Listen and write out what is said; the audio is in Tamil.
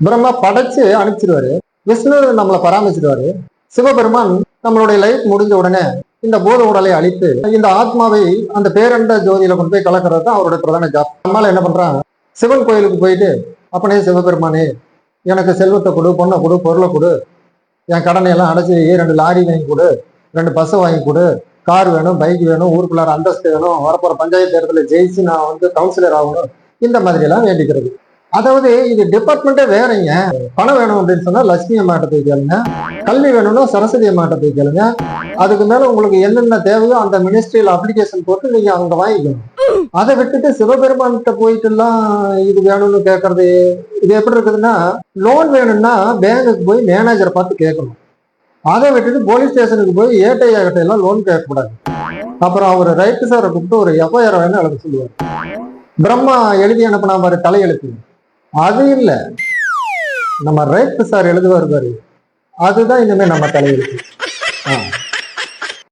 பிரம்மா படைச்சு அனுப்பிச்சிருவாரு. விஷ்ணு நம்மளை பராமரிச்சிருவாரு. சிவபெருமான் நம்மளுடைய லைஃப் முடிஞ்ச உடனே இந்த போத உடலை அழித்து இந்த ஆத்மாவை அந்த பேரண்ட ஜோதியில கொண்டு போய் கலக்கிறது தான் அவருடைய பிரதான ஜாப் நம்மளால என்ன பண்றான்? சிவன் கோயிலுக்கு போயிட்டு அப்பனே சிவபெருமானே எனக்கு செல்வத்தை கொடு பொண்ணை கொடு பொருளை கொடு. என் கடனை எல்லாம் அடைச்சி ரெண்டு லாரி வாங்கி கொடு ரெண்டு பஸ் வாங்கி கொடு. கார் வேணும் பைக் வேணும் ஊருக்குள்ளார அந்தஸ்து வேணும். வரப்போற பஞ்சாயத்து தேர்தலில் ஜெயிச்சு நான் வந்து கவுன்சிலர் ஆகணும். இந்த மாதிரி எல்லாம் வேண்டிக்கிறது. அதாவது இது டிபார்ட்மெண்ட்டே வேறங்க. பணம் வேணும் அப்படின்னு சொன்னா லட்சுமி அம்மாட்ட போய் கேளுங்க. கல்வி வேணும்னா சரஸ்வதி அம்மாட்ட போய் கேளுங்க. அதுக்கு மேல உங்களுக்கு என்னென்ன தேவையோ அந்த மினிஸ்ட்ரியில அப்ளிகேஷன் போட்டு நீங்க அவங்க வாங்கிக்கணும் அதை விட்டுட்டு சிவபெருமான்கிட்ட போயிட்டு எல்லாம் இது வேணும்னு கேட்கறது இது எப்படி இருக்குதுன்னா லோன் வேணும்னா பேங்குக்கு போய் மேனேஜரை பார்த்து கேட்கணும். அதை விட்டுட்டு போலீஸ் ஸ்டேஷனுக்கு போய் ஏட்டையா கிட்ட எல்லாம் லோன் கேட்கக்கூடாது. அப்புறம் அவர் ரைட்டு சாரை கூப்பிட்டு ஒரு எஃப்ஐஆர் வேணும் எழுத சொல்லுவார். பிரம்மா எழுதி அனுப்பினா மாதிரி தலையெழுத்து. அது இல்ல. நம்ம ரைட்டு சார் எழுதுவார் பாரு. அதுதான் இனிமே நம்ம தலையெழுத்து. இருக்கு